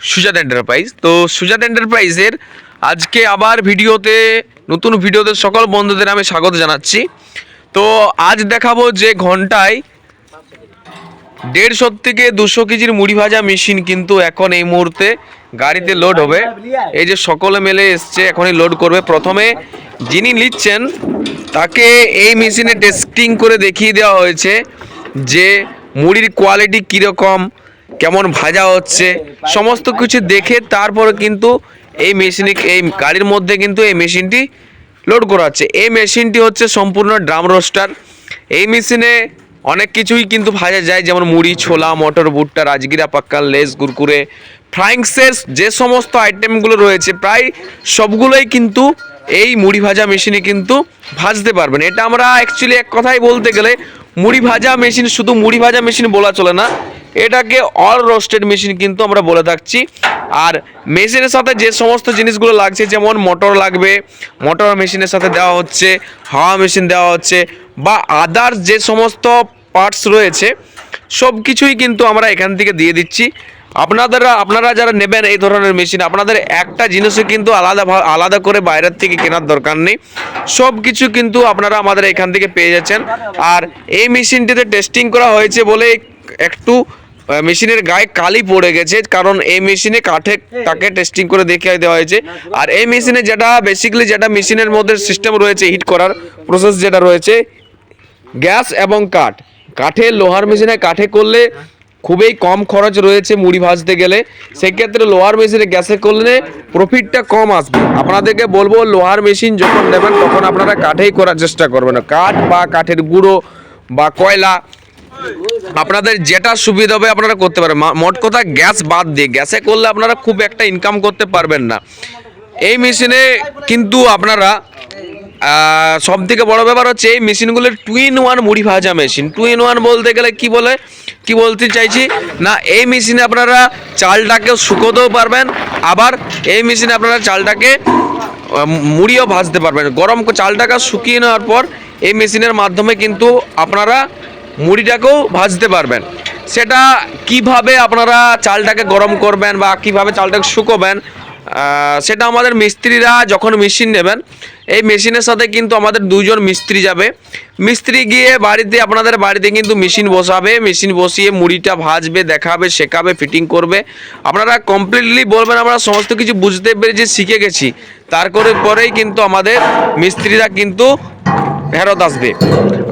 সুজাত এন্টারপ্রাইজ তো সুজাত এন্টারপ্রাইজের আজকে আবার ভিডিওতে, নতুন ভিডিওতে সকল বন্ধুদের আমি স্বাগত জানাচ্ছি। তো আজ দেখাবো যে ঘন্টায় দেড়শো থেকে দুশো কেজির মুড়ি ভাজা মেশিন কিন্তু এখন এই মুহূর্তে গাড়িতে লোড হবে। এই যে সকলে মেলে এসছে, এখনই লোড করবে। প্রথমে যিনি নিচ্ছেন, তাকে এই মেশিনে টেস্টিং করে দেখিয়ে দেওয়া হয়েছে যে মুড়ির কোয়ালিটি কীরকম কেমন ভাজা হচ্ছে, সমস্ত কিছু দেখে তারপরে কিন্তু এই মেশিনে, এই গাড়ির মধ্যে কিন্তু এই মেশিনটি লোড করা হচ্ছে এই মেশিনটি হচ্ছে সম্পূর্ণ ড্রাম রোস্টার। এই মেশিনে অনেক কিছুই কিন্তু ভাজা যায়, যেমন মুড়ি, ছোলা, মটর, ভুট্টা, রাজগিরা, পাক্কা, লেস, কুরকুরে ফ্রাইং সেস যে সমস্ত আইটেমগুলো রয়েছে, প্রায় সবগুলোই কিন্তু এই মুড়ি ভাজা মেশিনে কিন্তু ভাজতে পারবেন। এটা আমরা অ্যাকচুয়ালি এক কথাই বলতে গেলে মুড়ি ভাজা মেশিন শুধু মুড়ি ভাজা মেশিন বলা চলে না এটাকে অল রোস্টেড মেশিন কিন্তু আমরা বলে থাকছি। আর মেশিনের সাথে যে সমস্ত জিনিসগুলো লাগছে, যেমন মোটর লাগবে মোটর মেশিনের সাথে দেওয়া হচ্ছে, হাওয়া মেশিন দেওয়া হচ্ছে, বা আদার্স যে সমস্ত পার্টস রয়েছে সব কিছুই কিন্তু আমরা এখান থেকে দিয়ে দিচ্ছি। আপনাদের, আপনারা যারা নেবেন এই ধরনের মেশিন আপনাদের একটা জিনিসও কিন্তু আলাদা আলাদা করে বাইরের থেকে কেনার দরকার নেই। সব কিছু কিন্তু আপনারা আমাদের এখান থেকে পেয়ে যাচ্ছেন। আর এই মেশিনটিতে টেস্টিং করা হয়েছে বলে একটু মেশিনের গায়ে কালি পড়ে গেছে, কারণ এই মেশিনে কাঠে, তাকে টেস্টিং করে দেখে দেওয়া হয়েছে। আর এই মেশিনে যেটা বেসিক্যালি যেটা মেশিনের মধ্যে সিস্টেম রয়েছে হিট করার প্রসেস যেটা রয়েছে গ্যাস এবং কাঠ। কাঠে, লোহার মেশিনে কাঠে করলে খুবই কম খরচ রয়েছে মুড়ি ভাজতে গেলে। সেক্ষেত্রে লোহার মেশিনে গ্যাসে করলে প্রফিটটা কম আসবে। আপনাদেরকে বলব, লোহার মেশিন যখন নেবেন, তখন আপনারা কাঠেই করার চেষ্টা করবেন। কাঠ বা কাঠের গুঁড়ো বা কয়লা আপনাদের যেটা সুবিধা হবে আপনারা করতে পারেন। মোট কথা গ্যাস বাদ দিয়ে, গ্যাসে করলে আপনারা খুব একটা ইনকাম করতে পারবেন না। এই মেশিনে কিন্তু আপনারা সব থেকে বড় ব্যাপার হচ্ছে এই মেশিনগুলোর টু ইন ওয়ান মুড়ি ভাজা মেশিন। টু ইন ওয়ান বলতে গেলে কি বলে? কি বলতে চাইছি? না, এই মেশিনে আপনারা চালটাকে শুকোতেও পারবেন, আবার এই মেশিনে আপনারা চালটাকে মুড়িও ভাজতে পারবেন। গরম চালটাকে শুকিয়ে নেওয়ার পর এই মেশিনের মাধ্যমে কিন্তু আপনারা মুড়িটাকেও ভাজতে পারবেন। সেটা কীভাবে আপনারা চালটাকে গরম করবেন বা কীভাবে চালটাকে শুকোবেন সেটা আমাদের মিস্ত্রিরা যখন মেশিন নেবেন, এই মেশিনের সাথে কিন্তু আমাদের দুজন মিস্ত্রি যাবে। মিস্ত্রি গিয়ে বাড়িতে, আপনাদের বাড়িতে কিন্তু মেশিন বসাবে, মেশিন বসিয়ে মুড়িটা ভাজবে, দেখাবে, শেখাবে ফিটিং করবে। আপনারা কমপ্লিটলি বলবেন, আমরা সমস্ত কিছু বুঝতে পেরেছি শিখে গেছি। তারপরে পরেই কিন্তু আমাদের মিস্ত্রিরা কিন্তু ফেরত আসবে।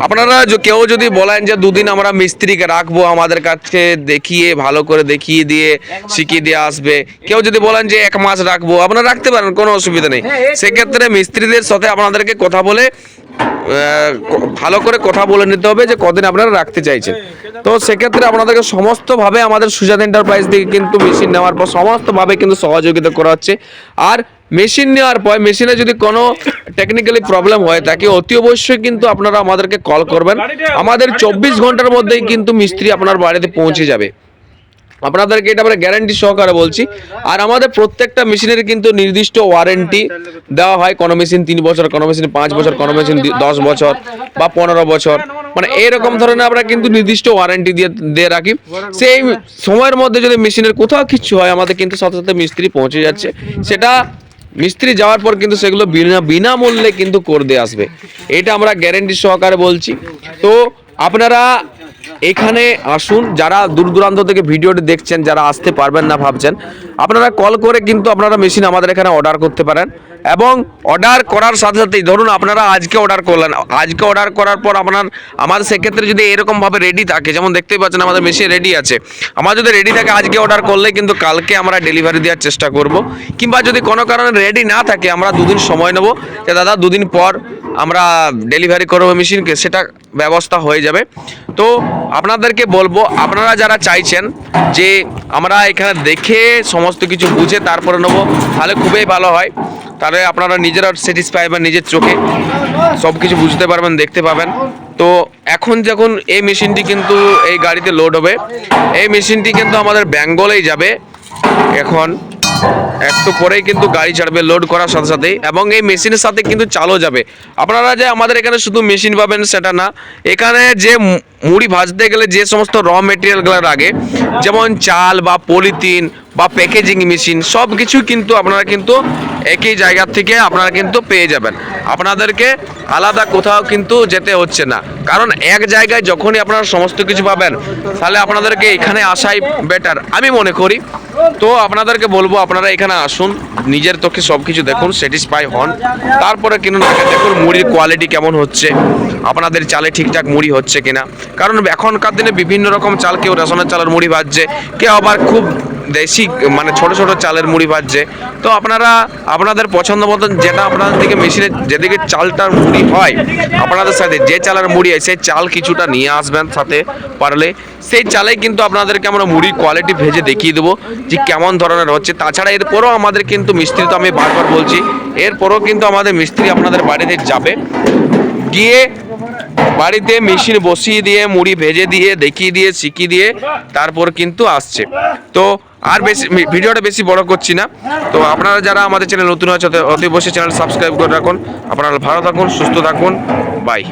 আপনারা য- কেউ যদি বলেন যে দুদিন আমরা মিস্ত্রিকে রাখব আমাদের কাছে দেখিয়ে ভালো করে দেখিয়ে দিয়ে শিখিয়ে দিয়ে আসবে। কেউ যদি বলেন যে এক মাস রাখব আপনারা রাখতে পারেন কোনো অসুবিধা নেই। সেক্ষেত্রে মিস্ত্রিদের সাথে আপনাদেরকে কথা বলে ভালো করে কথা বলে নিতে হবে যে কদিন আপনারা রাখতে চাইছেন। তো সেক্ষেত্রে আপনাদেরকে সমস্তভাবে আমাদের সুজাত এন্টারপ্রাইজ থেকে কিন্তু মেশিন নেওয়ার পর সমস্তভাবে কিন্তু সহযোগিতা করা হচ্ছে। আর মেশিন নেওয়ার পর, মেশিনে যদি কোনো টেকনিক্যালি প্রবলেম হয়, তাকে অতি অবশ্যই কিন্তু আপনারা আমাদেরকে কল করবেন। আমাদের চব্বিশ ঘণ্টার মধ্যেই কিন্তু মিস্ত্রি আপনার বাড়িতে পৌঁছে যাবে। আপনাদেরকে এটা আমরা গ্যারান্টি সহকারে বলছি। আর আমাদের প্রত্যেকটা মেশিনের কিন্তু নির্দিষ্ট ওয়ারেন্টি দেওয়া হয়। কোনো মেশিন তিন বছর, কোনো মেশিন পাঁচ বছর, কোনো মেশিন দশ বছর বা পনেরো বছর। মানে এরকম ধরনের আমরা কিন্তু নির্দিষ্ট ওয়ারেন্টি দিয়ে দিয়ে রাখি। সেই সময়ের মধ্যে যদি মেশিনের কোথাও কিছু হয়, আমাদের কিন্তু সাথে সাথে মিস্ত্রি পৌঁছে যাচ্ছে। সেটা মিস্ত্রি যাওয়ার পর কিন্তু সেগুলো বিনা বিনামূল্যে কিন্তু করে দিয়ে আসবে। এটা আমরা গ্যারেন্টি সহকারে বলছি। তো আপনারা এখানে আসুন, যারা দূর দূরান্ত থেকে ভিডিওটি দেখছেন, যারা আসতে পারবেন না ভাবছেন, আপনারা কল করে কিন্তু আপনারা মেশিন আমাদের এখানে অর্ডার করতে পারেন। এবং অর্ডার করার সাথে সাথেই, ধরুন আপনারা আজকে অর্ডার করলেন, আজকে অর্ডার করার পর আপনার আমার সেক্ষেত্রে যদি এরকমভাবে রেডি থাকে, যেমন দেখতেই পাচ্ছেন আমাদের মেশিন রেডি আছে। আমার যদি রেডি থাকে, আজকে অর্ডার করলে কিন্তু কালকে আমরা ডেলিভারি দেওয়ার চেষ্টা করব। কিংবা যদি কোনো কারণে রেডি না থাকে, আমরা দুদিন সময় নেব। যে দাদা, দুদিন পর আমরা ডেলিভারি করব মেশিনকে, সেটা ব্যবস্থা হয়ে যাবে। তো আপনাদেরকে বলব, আপনারা যারা চাইছেন যে আমরা এখানে দেখে সমস্ত কিছু বুঝে তারপরে নেব, তাহলে খুবই ভালো হয়। তাহলে আপনারা নিজেরা স্যাটিসফাই বা নিজের চোখে সব কিছু বুঝতে পারবেন, দেখতে পাবেন। তো এখন যখন এই মেশিনটি কিন্তু এই গাড়িতে লোড হবে, এই মেশিনটি কিন্তু আমাদের বেঙ্গলেই যাবে, এখন। একটু পরেই কিন্তু গাড়ি ছাড়বে লোড করার সাথে সাথে এবং এই মেশিনের সাথে কিন্তু চালও যাবে। আপনারা যে আমাদের এখানে শুধু মেশিন পাবেন, সেটা না। এখানে যে মুড়ি ভাজতে গেলে যে সমস্ত র মেটেরিয়ালগুলো লাগে, যেমন চাল বা পলিথিন বা প্যাকেজিং মেশিন সব কিছু কিন্তু আপনারা কিন্তু একই জায়গা থেকে আপনারা কিন্তু পেয়ে যাবেন। আপনাদেরকে আলাদা কোথাও কিন্তু যেতে হচ্ছে না। কারণ এক জায়গায় যখনই আপনারা সমস্ত কিছু পাবেন, তাহলে আপনাদেরকে এখানে আসাই বেটার আমি মনে করি। তো আপনাদেরকে বলব, আপনারা এখানে আসুন, নিজের চোখে সব কিছু দেখুন স্যাটিসফাই হন। তারপরে কিনুন দেখুন মুড়ির কোয়ালিটি কেমন হচ্ছে, আপনাদের চালে ঠিকঠাক মুড়ি হচ্ছে কিনা। কারণ এখনকার দিনে বিভিন্ন রকম চাল, কেউ রেশনের চালের মুড়ি ভাজছে, কেউ আবার খুব দেশি মানে ছোট ছোট চালের মুড়ি ভাজছে। তো আপনারা, আপনাদের পছন্দ মতন যেটা আপনাদের দিকে মেশিনে যেদিকে চালটার মুড়ি হয়, আপনাদের সাথে যে চালের মুড়ি হয়, সেই চাল কিছুটা নিয়ে আসবেন সাথে পারলে। সেই চালে কিন্তু আপনাদেরকে আমরা মুড়ির কোয়ালিটি ভেজে দেখিয়ে দেবো যে কেমন ধরনের হচ্ছে। তাছাড়া এরপরও আমাদের কিন্তু মিস্ত্রি, তো আমি বারবার বলছি, এরপরও কিন্তু আমাদের মিস্ত্রি আপনাদের বাড়িতে যাবে। গিয়ে বাড়িতে মেশিন বসিয়ে দিয়ে, মুড়ি ভেজে দিয়ে, দেখিয়ে দিয়ে, শিখিয়ে দিয়ে, তারপর কিন্তু আসছে। তো আর বেশি ভিডিওটা বেশি বড় করছি না। তো আপনারা যারা আমাদের চ্যানেল নতুন আছে অতি বসে চ্যানেল সাবস্ক্রাইব করে রাখুন। আপনারা ভালো থাকুন, সুস্থ থাকুন। বাই